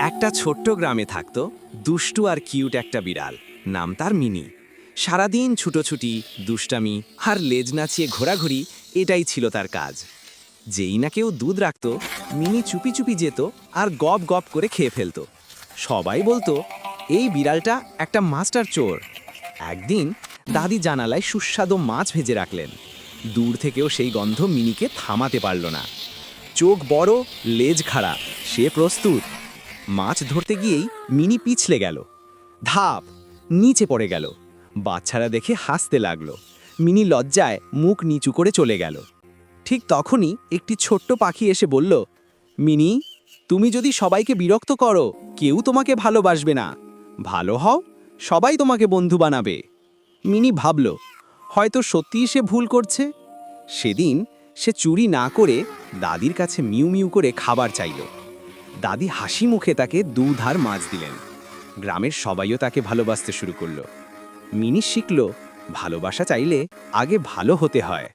একটা ছোট্ট গ্রামে থাকতো দুষ্টু আর কিউট একটা বিড়াল। নাম তার মিনি। সারাদিন ছুটোছুটি, দুষ্টামি আর লেজ নাচিয়ে ঘোরাঘুরি, এটাই ছিল তার কাজ। যেই না কেউ দুধ রাখত, মিনি চুপি চুপি যেত আর গপ গপ করে খেয়ে ফেলতো। সবাই বলতো, এই বিড়ালটা একটা মাস্টার চোর। একদিন দাদি জানালায় সুস্বাদু মাছ ভেজে রাখলেন। দূর থেকেও সেই গন্ধ মিনিকে থামাতে পারল না। চোখ বড়, লেজ খাড়া, সে প্রস্তুত। মাছ ধরতে গিয়েই মিনি পিছলে গেল। ধাপ, নিচে পড়ে গেল। বাচ্চারা দেখে হাসতে লাগল। মিনি লজ্জায় মুখ নিচু করে চলে গেল। ঠিক তখনই একটি ছোট্ট পাখি এসে বলল, মিনি, তুমি যদি সবাইকে বিরক্ত করো, কেউ তোমাকে ভালোবাসবে না। ভালো হও, সবাই তোমাকে বন্ধু বানাবে। মিনি ভাবল, হয়তো সত্যিই সে ভুল করছে? সেদিন সে চুরি না করে দাদির কাছে মিউ মিউ করে খাবার চাইল। দাদি হাসি মুখে তাকে দুধার মাছ দিলেন। গ্রামের সবাইও তাকে ভালোবাসতে শুরু করল। মিনি শিখল, ভালোবাসা চাইলে আগে ভালো হতে হয়।